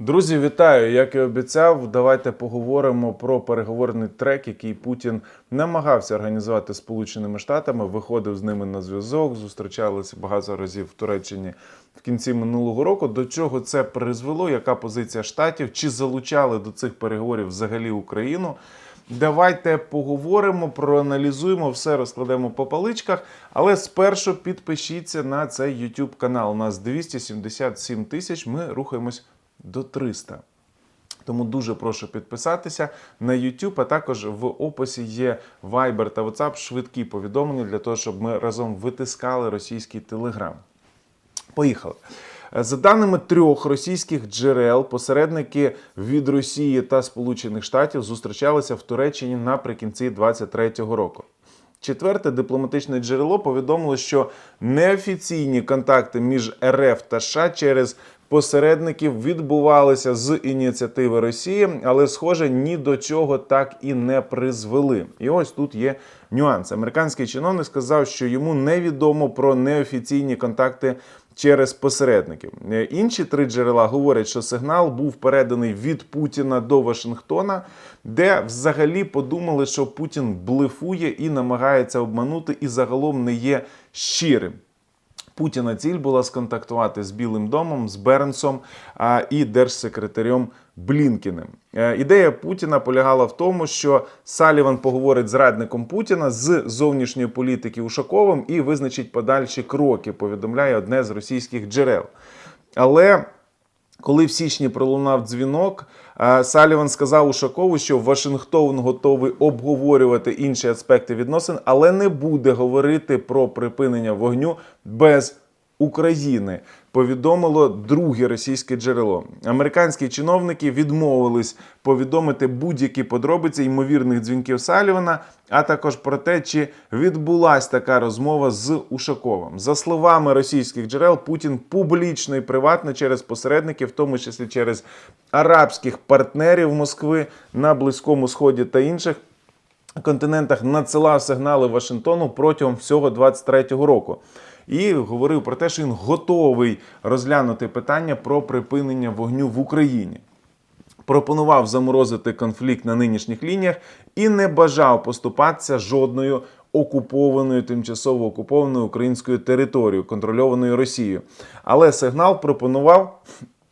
Друзі, вітаю! Як і обіцяв, давайте поговоримо про переговорний трек, який Путін намагався організувати Сполученими Штатами. Виходив з ними на зв'язок, зустрічалися багато разів в Туреччині в кінці минулого року. До чого це призвело? Яка позиція штатів? Чи залучали до цих переговорів взагалі Україну? Давайте поговоримо, проаналізуємо, все розкладемо по паличках. Але спершу підпишіться на цей YouTube канал. У нас 277 тисяч. Ми рухаємось до 300. Тому дуже прошу підписатися на YouTube, а також в описі є Viber та WhatsApp швидкі повідомлення для того, щоб ми разом витискали російський телеграм. Поїхали. За даними трьох російських джерел, посередники від Росії та Сполучених Штатів зустрічалися в Туреччині наприкінці 2023 року. Четверте дипломатичне джерело повідомило, що неофіційні контакти між РФ та США через посередників відбувалися з ініціативи Росії, але, схоже, ні до чого так і не призвели. І ось тут є нюанс. Американський чиновник сказав, що йому невідомо про неофіційні контакти через посередників. Е, Інші три джерела говорять, що сигнал був переданий від Путіна до Вашингтона, де взагалі подумали, що Путін блефує і намагається обманути, і загалом не є щирим. Путіна ціль була сконтактувати з Білим домом, з Бернсом і держсекретарем Блінкіним. Е, Ідея Путіна полягала в тому, що Саліван поговорить з радником Путіна з зовнішньої політики Ушаковим і визначить подальші кроки. Повідомляє одне з російських джерел. Але коли в січні пролунав дзвінок, е, Саліван сказав Ушакову, що Вашингтон готовий обговорювати інші аспекти відносин, але не буде говорити про припинення вогню без України. Повідомило друге російське джерело. Американські чиновники відмовились повідомити будь-які подробиці ймовірних дзвінків Салівана, а також про те, чи відбулась така розмова з Ушаковим. За словами російських джерел, Путін публічно і приватно через посередників, в тому числі через арабських партнерів Москви на Близькому Сході та інших континентах надсилав сигнали Вашингтону протягом всього 23-го року. І говорив про те, що він готовий розглянути питання про припинення вогню в Україні. Пропонував заморозити конфлікт на нинішніх лініях і не бажав поступатися жодною окупованою, тимчасово окупованою українською територією, контрольованою Росією. Але сигнал пропонував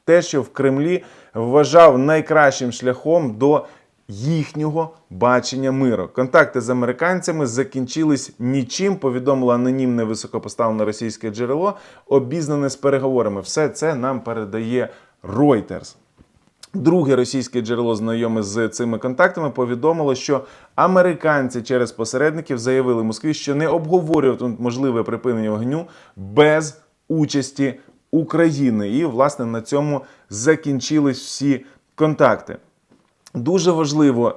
те, що в Кремлі вважав найкращим шляхом до їхнього бачення миру. Контакти з американцями закінчились нічим. Повідомило анонімне високопоставлене російське джерело, обізнане з переговорами. Все це нам передає Reuters. Друге російське джерело, знайоме з цими контактами, повідомило, що американці через посередників заявили Москві, що не обговорюватимуть можливе припинення вогню без участі України. І, власне, на цьому закінчились всі контакти. Дуже важливо,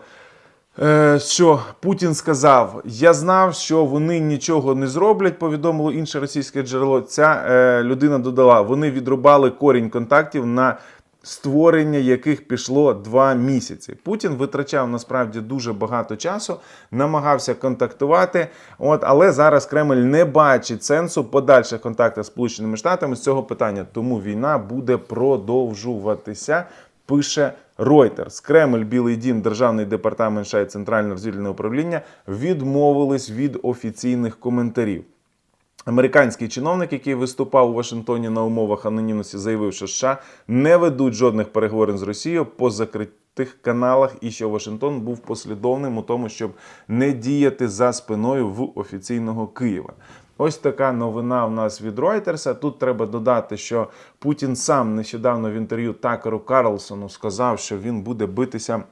е, що Путін сказав: я знав, що вони нічого не зроблять. Повідомило інше російське джерело. Ця е, людина додала: вони відрубали корінь контактів на створення яких пішло два місяці. Путін витрачав насправді дуже багато часу, намагався контактувати. От, але зараз Кремль не бачить сенсу подальших контактів з Сполученими Штатами з цього питання. Тому війна буде продовжуватися. Пише Reuters. Кремль, Білий Дім, Державний департамент США і Центральне розвідувальне управління відмовились від офіційних коментарів. Американський чиновник, який виступав у Вашингтоні на умовах анонімності, заявив, що США не ведуть жодних переговорів з Росією по закритих каналах, і що Вашингтон був послідовним у тому, щоб не діяти за спиною в офіційного Києва. Ось така новина в нас від Reuters. Тут треба додати, що Путін сам нещодавно в інтерв'ю Такеру Карлсону сказав, що він буде битися.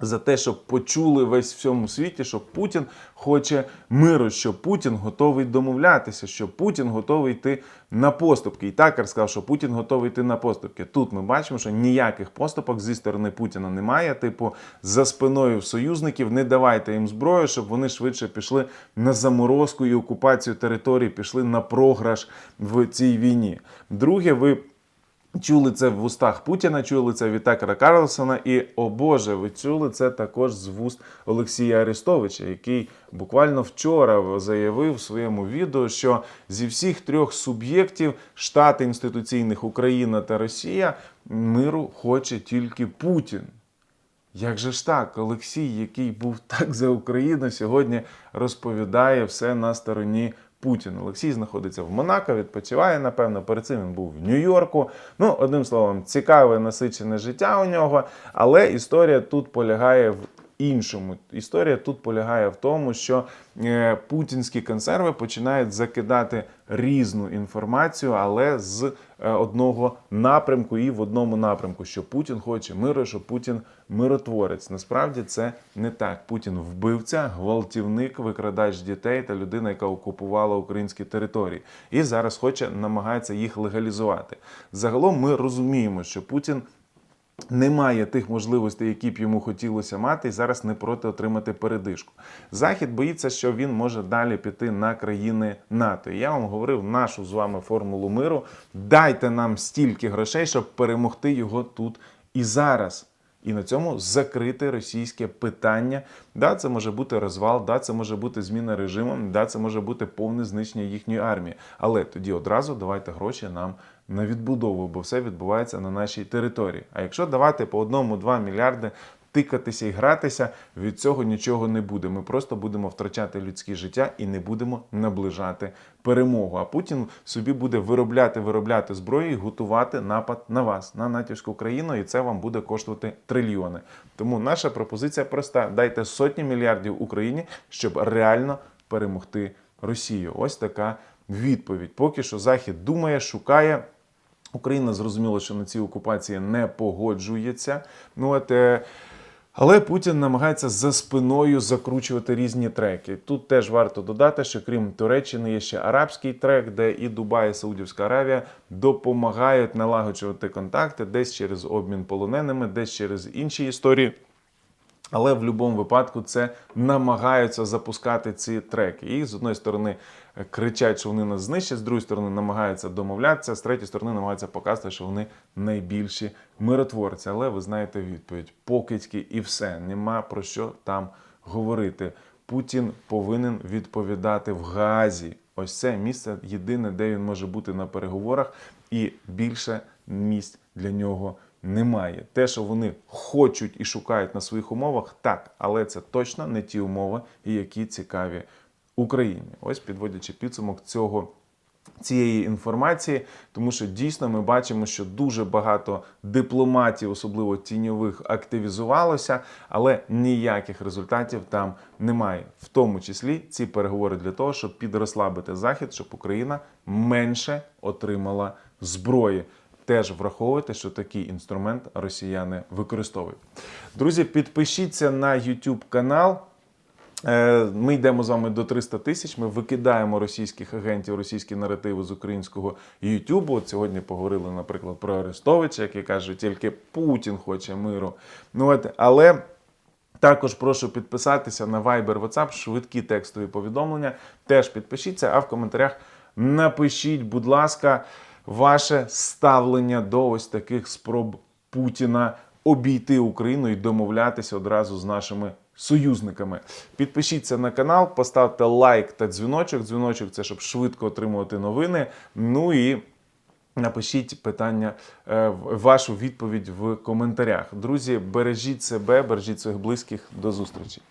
За те, щоб почули весь всьому світі, що Путін хоче миру, що Путін готовий домовлятися, що Путін готовий йти на поступки. І Такер сказав, що Путін готовий йти на поступки. Тут ми бачимо, що ніяких поступок зі сторони Путіна немає. Типу, за спиною союзників не давайте їм зброю, щоб вони швидше пішли на заморозку і окупацію території, пішли на програш в цій війні. Друге, ви Чули це в устах Путіна, чули це від Такера Карлсона, і о Боже, ви чули це також з вуст Олексія Арестовича, який буквально вчора заявив в своєму відео, що зі всіх трьох суб'єктів штати інституційних Україна та Росія миру хоче тільки Путін. Як же ж так, Олексій, який був так за Україну, сьогодні розповідає все на стороні Путіна. Олексій знаходиться в Монако, відпочиває, напевно. Перед цим він був в Нью-Йорку. Ну, одним словом, цікаве насичене життя у нього. Але історія тут полягає в іншому. Історія тут полягає в тому, що е, путінські консерви починають закидати різну інформацію, але з е, одного напрямку і в одному напрямку, що Путін хоче миру, що Путін миротворець. Насправді це не так. Путін вбивця, гвалтівник, викрадач дітей та людина, яка окупувала українські території, і зараз хоче намагається їх легалізувати. Загалом ми розуміємо, що Путін немає тих можливостей, які б йому хотілося мати, і зараз не проти отримати передишку. Захід боїться, що він може далі піти на країни НАТО. І я вам говорив нашу з вами формулу миру. Дайте нам стільки грошей, щоб перемогти його тут і зараз. І на цьому закрити російське питання. Да, це може бути розвал, да, це може бути зміна режиму, да, це може бути повне знищення їхньої армії. Але тоді одразу давайте гроші нам на відбудову, бо все відбувається на нашій території. А якщо давати по одному-два мільярди. Тикатися і гратися від цього нічого не буде. Ми просто будемо втрачати людське життя і не будемо наближати перемогу. А Путін собі буде виробляти, виробляти зброю і готувати напад на вас, на натівську країну, і це вам буде коштувати трильйони. Тому наша пропозиція проста: дайте сотні мільярдів Україні, щоб реально перемогти Росію. Ось така відповідь. Поки що Захід думає, шукає. Україна зрозуміло, що на ці окупації не погоджується. Ну от. е, але Путін намагається за спиною закручувати різні треки. Тут теж варто додати, що крім Туреччини є ще арабський трек, де і Дубай, і Саудівська Аравія допомагають налагоджувати контакти десь через обмін полоненими, десь через інші історії. Але в будь-якому випадку це намагаються запускати ці треки. І з одної сторони кричать, що вони нас знищать, з другої сторони намагаються домовлятися, з третьої сторони намагаються показати, що вони найбільші миротворці. Але ви знаєте відповідь: покидьки і все. Нема про що там говорити. Путін повинен відповідати в Газі. Ось це місце єдине, де він може бути на переговорах, і більше місць для нього немає. Те, що вони хочуть і шукають на своїх умовах, так, але це точно не ті умови, які цікаві Україні. Ось підводячи підсумок цього. Цієї інформації, тому що дійсно ми бачимо, що дуже багато дипломатів, особливо тіньових, активізувалося, але ніяких результатів там немає. В тому числі ці переговори для того, щоб підрослабити захід, щоб Україна менше отримала зброї. Теж враховуйте, що такий інструмент росіяни використовують. Друзі, підпишіться на YouTube канал. Е, Ми йдемо з вами до 300 тисяч. Ми викидаємо російських агентів, російські наративи з українського Ютубу. От сьогодні поговорили, наприклад, про Арестовича, який каже, тільки Путін хоче миру. Ну от, але. Також прошу підписатися на Viber, WhatsApp, швидкі текстові повідомлення. Теж підпишіться, а в коментарях напишіть, будь ласка, ваше ставлення до ось таких спроб Путіна обійти Україну і домовлятися одразу з нашими союзниками. Підпишіться на канал, поставте лайк та дзвіночок. Дзвіночок це щоб швидко отримувати новини. Ну і Напишіть питання, е, вашу відповідь в коментарях. Друзі, бережіть себе, бережіть своїх близьких. До зустрічі.